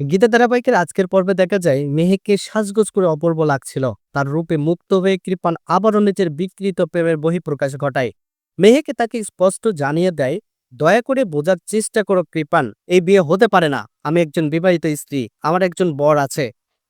গীতা ধারাবাহিকের আজকের পর্বে দেখা যায়, মেহেককে সাজগোজ করে অপূর্ব লাগছিল। তার রূপে মুক্ত হয়ে কৃপান আবারও নিজের বিকৃত প্রেমের বহিঃপ্রকাশ ঘটায়। মেহেকে তাকে স্পষ্ট জানিয়ে দেয়, দয়া করে বোঝার চেষ্টা করো কৃপান, এই বিয়ে হতে পারে না। আমি একজন বিবাহিত স্ত্রী, আমার একজন বর আছে।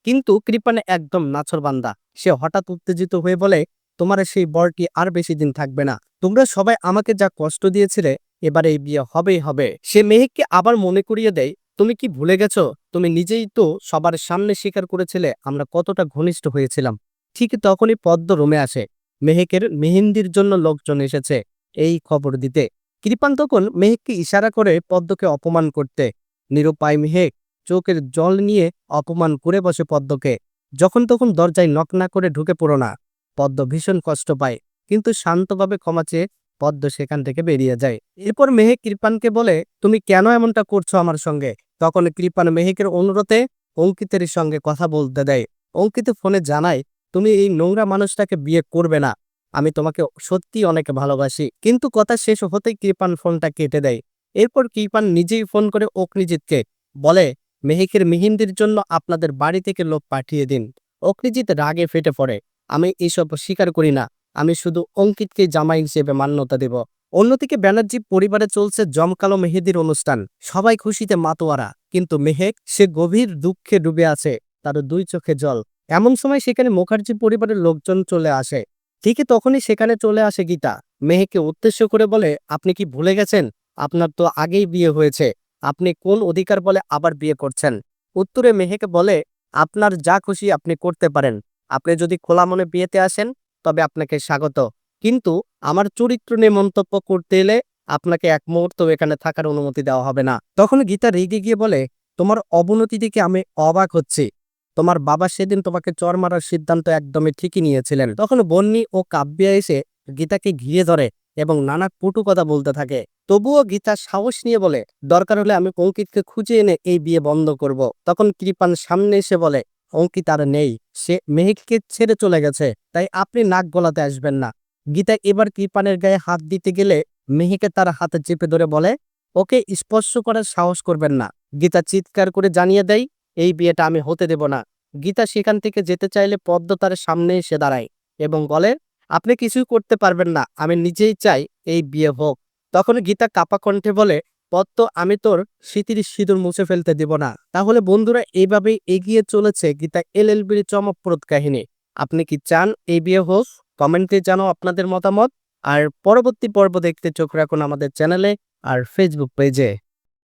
কিন্তু কৃপানে একদম নাছরবান্দা সে হঠাৎ উত্তেজিত হয়ে বলে, তোমার সেই বরটি আর বেশি দিন থাকবে না। তোমরা সবাই আমাকে যা কষ্ট দিয়েছিলে, এবার এই বিয়ে হবেই হবে। সে মেহেককে আবার মনে করিয়ে দেয় তুমি কি ভুলে গেছো? তুমি নিজেই তো সবার সামনে স্বীকার করেছিলে আমরা কতটা ঘনিষ্ঠ হয়েছিলাম। ঠিক তখনই পদ্ম রুমে আসে। মেহেকের মেহেন্দির জন্য লোকজন এসেছে। এই খবর দিতে। কৃপান তখন মেহেককে ইশারা করে পদ্মকে অপমান করতে। নিরুপায় মেহেক চোখের জল নিয়ে অপমান করে বসে পদ্মকে। যখন তখন দরজায় নক না করে ঢুকে পড়ো না। পদ্ম ভীষণ কষ্ট পায়। কিন্তু শান্তভাবে ক্ষমা চেয়ে পদ্ম সেখান থেকে বেরিয়ে যায়। এরপর মেহেক কৃপানকে বলে, তুমি কেন এমনটা করছ আমার সঙ্গে? তখন কৃপান মেহেকের অনুরোধে অঙ্কিতের সঙ্গে কথা বলতে দেয়। অঙ্কিত ফোনে জানায়, তুমি এই নোংরা মানুষটাকে বিয়ে করবে না। আমি তোমাকে সত্যি অনেক ভালোবাসি। কিন্তু কথা শেষ হতেই কৃপান ফোনটা কেটে দেয়। এরপর কৃপান নিজেই ফোন করে অগ্নিজিৎকে বলে, মেহেকের মেহেন্দির জন্য আপনাদের বাড়ি থেকে লোক পাঠিয়ে দিন। অগ্নিজিৎ রাগে ফেটে পড়ে। আমি এসব স্বীকার করি না। আমি শুধু অঙ্কিতকে জামাই হিসেবে মান্যতা দেব। অন্যদিকে ব্যানার্জি পরিবারে চলছে জমকালো মেহেদির অনুষ্ঠান। সবাই খুশিতে মাতোয়ারা। কিন্তু মেহেক, সে গভীর দুঃখে ডুবে আছে। তার দুই চোখে জল। এমন সময় সেখানে মুখার্জি পরিবারের লোকজন চলে আসে। ঠিকই তখনই সেখানে চলে আসে গীতা। মেহেককে উদ্দেশ্য করে বলে, আপনি কি ভুলে গেছেন? আপনার তো আগেই বিয়ে হয়েছে। আপনি কোন অধিকার বলে আবার বিয়ে করছেন? উত্তরে মেহেকে বলে, আপনার যা খুশি আপনি করতে পারেন। আপনি যদি খোলা মনে বিয়েতে আসেন তবে আপনাকে স্বাগত। কিন্তু আমার চরিত্র নিয়ে মন্তব্য করতে এলে আপনাকে এক মুহূর্ত এখানে থাকার অনুমতি দেওয়া হবে না। তখন গীতা রেগে গিয়ে বলে, তোমার অবনতি দেখে আমি অবাক হচ্ছি। তোমার বাবা সেদিন তোমাকে চর মারার সিদ্ধান্ত একদমই ঠিকই নিয়েছিলেন। তখন বন্নি ও কাব্যা এসে গীতাকে ঘিরে ধরে এবং নানা কটু কথা বলতে থাকে। তবুও গীতা সাহস নিয়ে বলে, দরকার হলে আমি অঙ্কিতকে খুঁজে এনে এই বিয়ে বন্ধ করব। তখন কৃপান সামনে এসে বলে অঙ্কিত আর নেই। সে মেহেককে ছেড়ে চলে গেছে, তাই আপনি নাক গলাতে আসবেন না। গীতা এবার কৃপানের গায়ে হাত দিতে গেলে মেহেকে তার হাতে চেপে ধরে বলে, ওকে স্পর্শ করার সাহস করবেন না। গীতা চিৎকার করে জানিয়ে দেয়, এই বিয়েটা আমি হতে দেব না। গীতা সেখান থেকে যেতে চাইলে পদ্ম তার সামনে এসে দাঁড়ায় এবং বলে, আপনি কিছুই করতে পারবেন না, আমি নিজেই চাই এই বিয়ে হোক। তখন গীতা কাপা কণ্ঠে বলে পদ্ম আমি তোর স্মৃতির সিঁদুর মুছে ফেলতে দিব না। তাহলে বন্ধুরা, এইভাবেই এগিয়ে চলেছে গীতা এল এল বির চমকপ্রদ কাহিনী। আপনি কি চান এই বিয়ে হোক? কমেন্টে জানাও আপনাদের মতামত। আর পরবর্তী পর্ব দেখতে চোখ রাখুন আমাদের চ্যানেলে আর ফেসবুক পেজে।